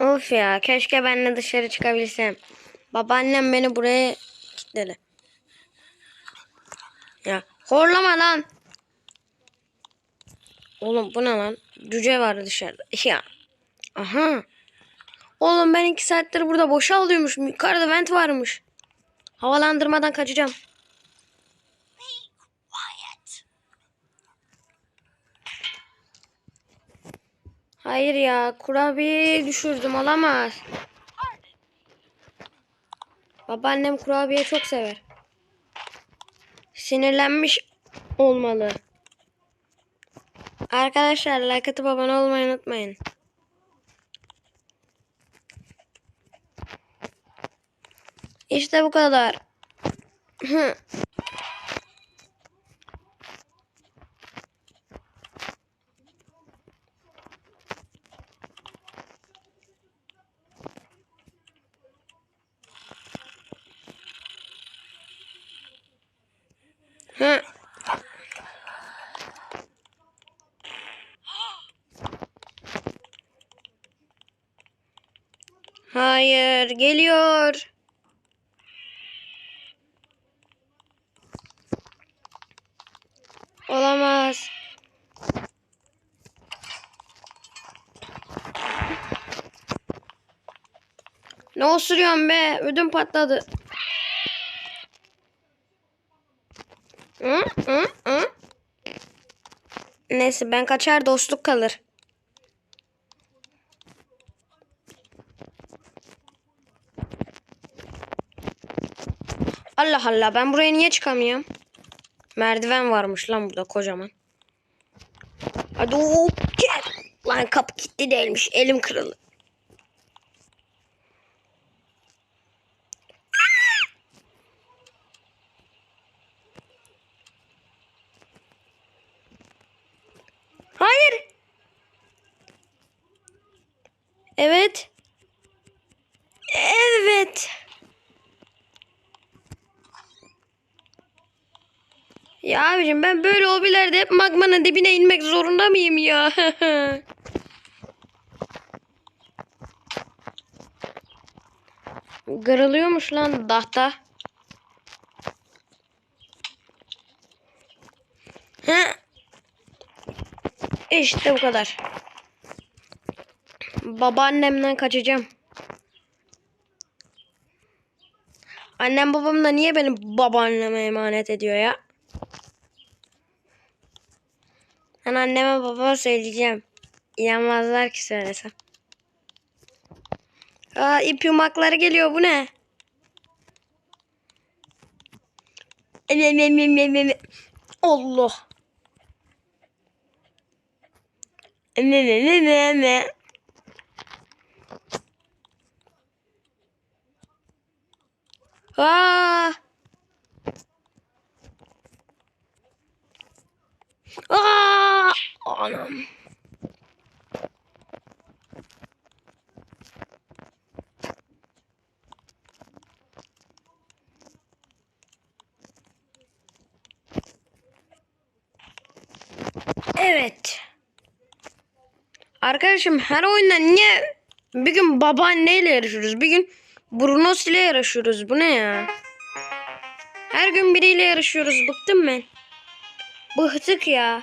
Of ya keşke ben de dışarı çıkabilsem. Babaannem beni buraya kilitledi. Ya horlama lan. Oğlum bu ne lan? Cüce var dışarıda. Ya. Aha. Oğlum ben iki saattir burada boşa alıyormuşum. Yukarıda vent varmış. Havalandırmadan kaçacağım. Hayır ya kurabiye düşürdüm olamaz. Babaannem kurabiye çok sever. Sinirlenmiş olmalı. Arkadaşlar like atıp abone olmayı unutmayın. İşte bu kadar. Hayır, geliyor. Olamaz. Ne osuruyorsun be? Ödüm patladı. Hı? Hı? Hı? Neyse ben kaçar dostluk kalır. Allah Allah ben buraya niye çıkamıyorum? Merdiven varmış lan burada kocaman. Hadi o gel. Lan kapı kilitli değilmiş. Elim kırıldı. Hayır. Evet. Evet. Ya abicim ben böyle hobilerde hep magmanın dibine inmek zorunda mıyım ya? Kırılıyormuş lan dahta. Ha. İşte bu kadar. Babaannemden kaçacağım. Annem babam da niye beni babaanneme emanet ediyor ya? Ben anneme babama söyleyeceğim. İnanmazlar ki söylesem. Aa ip yumakları geliyor bu ne? Allah. Em, em, em, em, em, Aa! Aa! Anam. Evet. Arkadaşım her oyunda niye bir gün babaanneyle yarışıyoruz, bir gün Brunos ile yarışıyoruz. Bu ne ya? Her gün biriyle yarışıyoruz. Bıktım ben. Bıktık ya.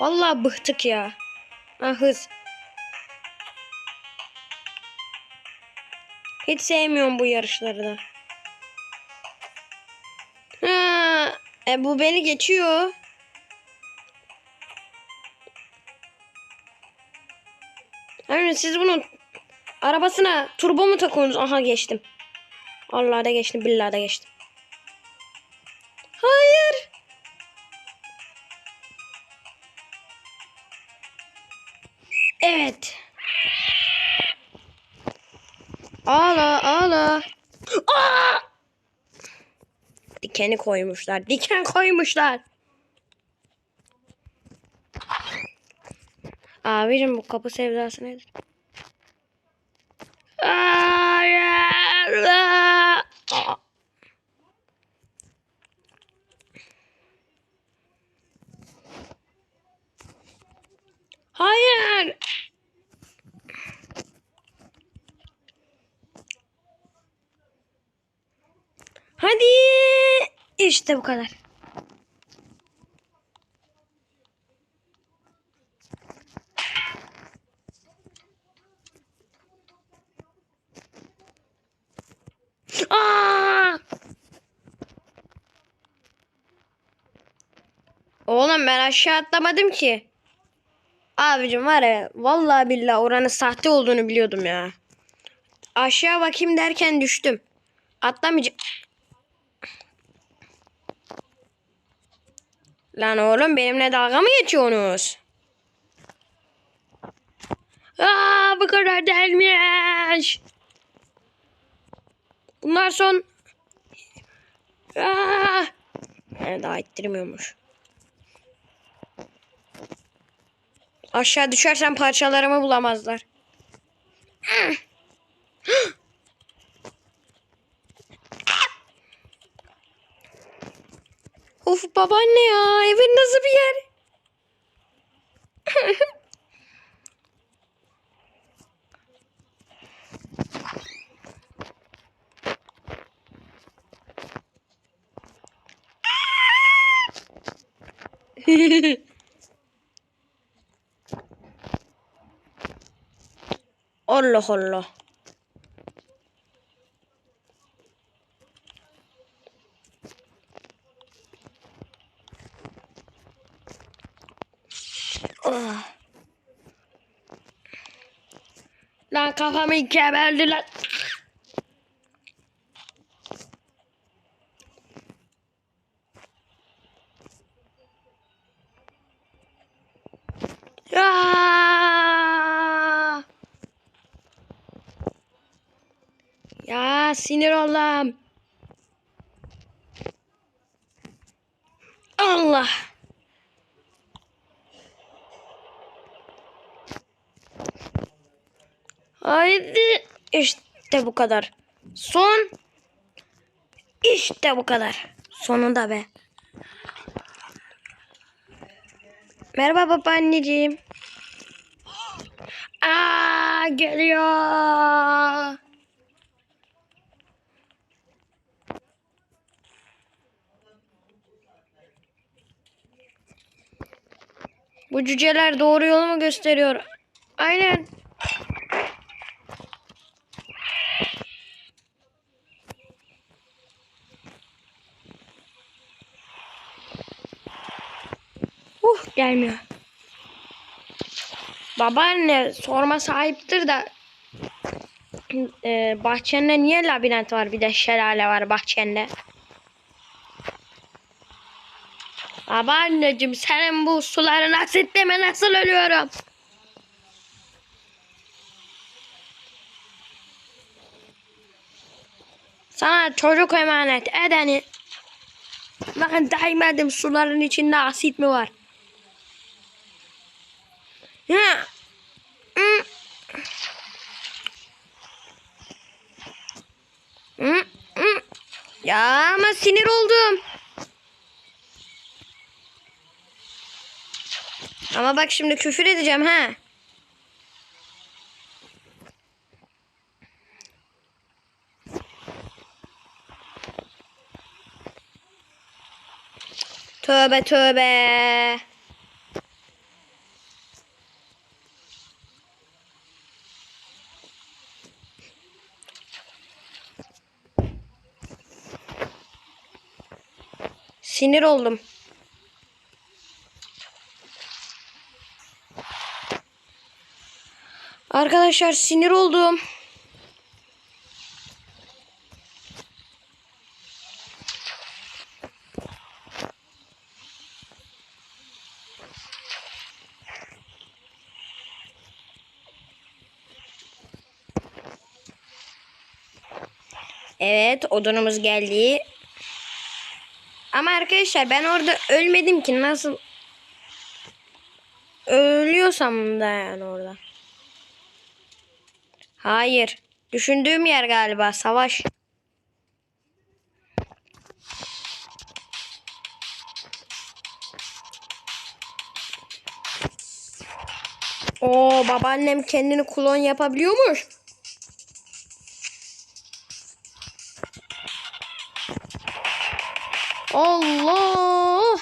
Vallahi bıktık ya. Ah hız. Hiç sevmiyorum bu yarışları da. Ha, e bu beni geçiyor. Yani siz bunun arabasına turbo mu takıyorsunuz? Aha geçtim. Allah da geçtim. Billahi da geçtim. Hayır. Evet. Ağla ağla. Aa! Dikeni koymuşlar. Diken koymuşlar. Abicim bu kapı sevdası nedir? Hayır. Hadi. İşte bu kadar. Aa! Oğlum ben aşağı atlamadım ki. Abicim var ya vallahi billahi oranın sahte olduğunu biliyordum ya. Aşağı bakayım derken düştüm. Atlamayacağım. Lan oğlum benimle dalga mı geçiyorsunuz? Aa bu kadar delmiş. Bunlar son. Aa! Yani daha ittirmiyormuş. Aşağı düşersem parçalarımı bulamazlar. of babaanne ya evin nasıl bir yer? Allah Allah. Lan kafamı böldü lan. Ya. Ya sinir oldum. Allah. Haydi. İşte bu kadar. Son. İşte bu kadar. Sonunda be. Merhaba babaanneciğim. Aa geliyor. Bu cüceler doğru yolu mu gösteriyor? Aynen. Uh gelmiyor. Babaanne sorma sahiptir da e, bahçende niye labirent var bir de şelale var bahçende. Babaanneciğim senin bu suların asitleme nasıl ölüyorum? Sana çocuk emanet edeni. Ben değmedim suların içinde asit mi var? Ya. Hı. Hı, hı. Ya ama sinir oldum. Ama bak şimdi küfür edeceğim ha. Tövbe tövbe. Sinir oldum. Arkadaşlar sinir oldum. Evet odunumuz geldi. Ama arkadaşlar ben orada ölmedim ki nasıl ölüyorsam da yani orada. Hayır. Düşündüğüm yer galiba savaş. Oo babaannem kendini klon yapabiliyormuş. Allah.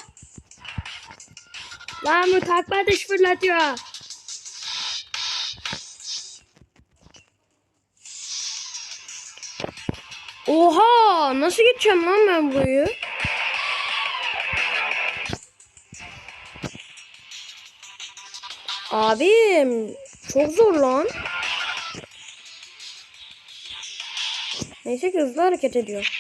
Lan bu takla dış fırlatıyor. Oha nasıl geçeceğim lan ben burayı? Abim çok zor lan. Neyse ki hızlı hareket ediyor.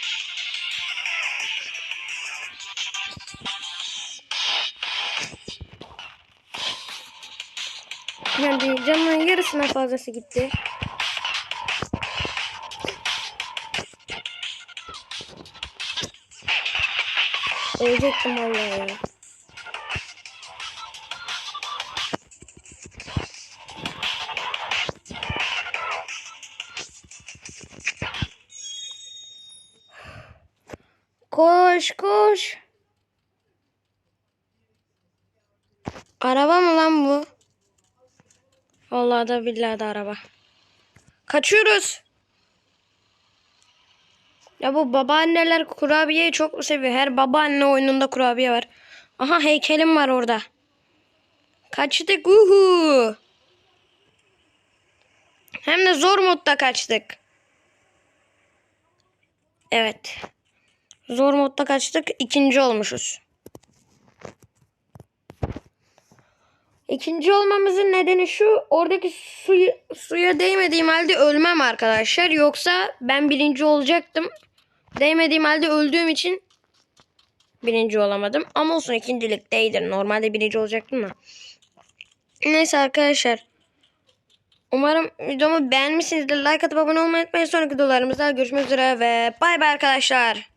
Yani canının yarısına fazlası gitti. Ölecektim vallahi. Koş koş. Araba mı lan bu? Vallahi da billahi de araba. Kaçıyoruz. Ya bu babaanneler kurabiyeyi çok seviyor. Her babaanne oyununda kurabiye var. Aha heykelim var orada. Kaçtık uhu. Hem de zor modda kaçtık. Evet. Zor modda kaçtık. ikinci olmuşuz. İkinci olmamızın nedeni şu. Oradaki suyu, suya değmediğim halde ölmem arkadaşlar. Yoksa ben birinci olacaktım. Değmediğim halde öldüğüm için birinci olamadım. Ama olsun ikincilik değildir. Normalde birinci olacaktım da. Neyse arkadaşlar. Umarım videomu beğenmişsinizdir. Like atıp abone olmayı unutmayın. Sonraki videolarımızda görüşmek üzere ve bay bay arkadaşlar.